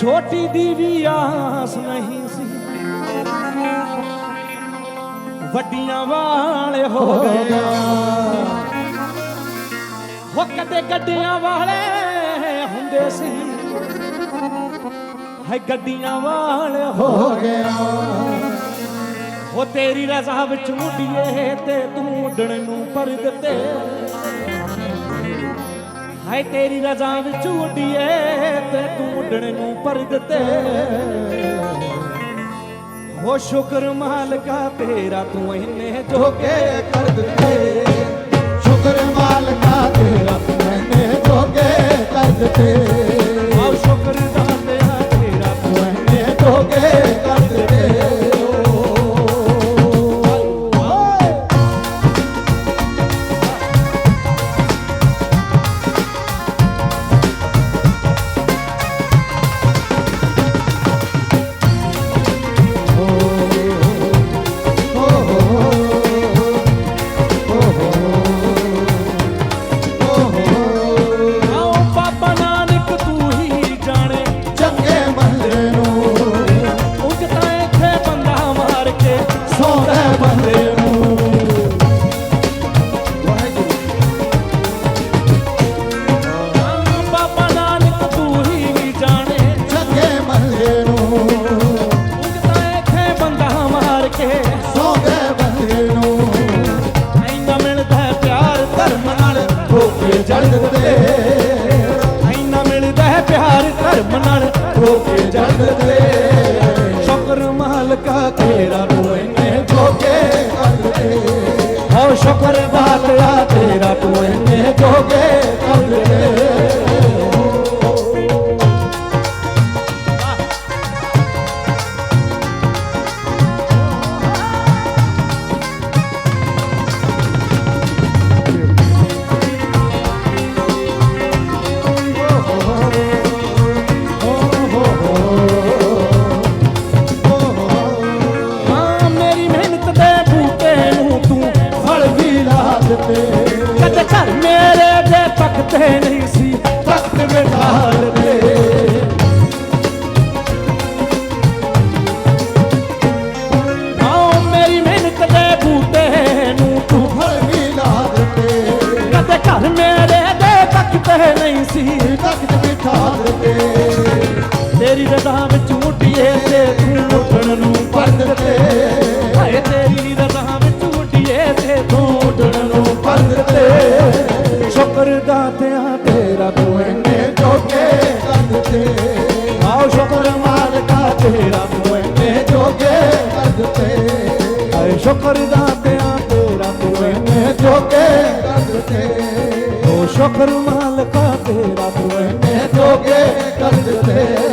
ਛੋਟੀ ਦੀ ਵੀ ਆਸ ਨਹੀਂ ਸੀ। ਵੱਡੀਆਂ ਵਾਲੇ ਹੋ ਗਏ। ਹੋ ਕਦੇ ਗੱਡੀਆਂ ਵਾਲੇ ਹੁੰਦੇ ਸੀ। ਹੈ ਗੱਡੀਆਂ ਵਾਲੇ ਹੋ ਗਿਆ ਉਹ ਤੇਰੀ ਰਜ਼ਾ ਵਿੱਚ ਮੁੱਢੀਏ ਤੇ ਤੂੰ ਉੱਡਣ ਨੂੰ ਪਰ ਦਿੱਤੇ। ਹਾਏ ਤੇਰੀ ਰਜ਼ਾ ਵਿੱਚ ਉੱਡੀਏ ਤੇ ਤੂੰ ਉੱਡਣ ਨੂੰ ਪਰ ਦਿੱਤੇ। ਹੋ ਸ਼ੁਕਰ ਮਾਲਕਾ, ਤੇਰਾ ਤੂੰ ਇੰਨੇ ਜੋਗੇ ਕਰ ਦਿੱਤੇ। ਸ਼ੁਕਰ ਮਾਲਕਾ, ਤੇਰਾ ਮੈਨੇ ਜੋਗੇ ਕਰ ਦਿੱਤੇ। ਮਾਲਕਾ ਤੇਰਾ ਤੂੰ ਇੰਨੇ ਜੋਗੇ ਕਰ ਦਿੱਤੇ ਹੋ ਸ਼ੁਕਰ ਬਾਤਿਆ ਸੀ ਬਿਠਾ ਦਿੱਤੇ। ਤੇਰੀ ਰਜ਼ਾ ਵਿੱਚ ਉੱਡੀਏ ਤੇ ਤੂੰ ਉੱਠਣ ਨੂੰ ਪਰ ਦਿੱਤੇ। ਹਾਏ, ਤੇਰੀ ਰਜ਼ਾ ਵਿੱਚ ਉੱਡੀਏ ਤੇ ਤੂੰ ਉੱਠਣ ਨੂੰ ਪਰ ਦਿੱਤੇ। ਸ਼ੁਕਰ ਦਾਤਿਆ ਤੇਰਾ ਤੂੰ ਮੈਨੇ ਜੋਗੇ ਕਰ ਦਿੱਤੇ। ਆਓ ਸ਼ੁਕਰ ਮਾਲਕਾ ਤੇਰਾ ਤੂੰ ਮੈਨੇ ਜੋਗੇ ਕਰ ਦਿੱਤੇ। ਹਾਏ, ਸ਼ੁਕਰ ਦਾਤਿਆ ਤੇਰਾ ਤੂੰ ਮੈਨੇ ਜੋਗੇ ਕਰ ਦਿੱਤੇ। ਓ ਸ਼ੁਕਰ ਮਾਲਕਾ ਤੇਰਾ ਤੂੰ ਮੈਨੇ ਜੋਗੇ ਕਰ ਦਿੱਤੇ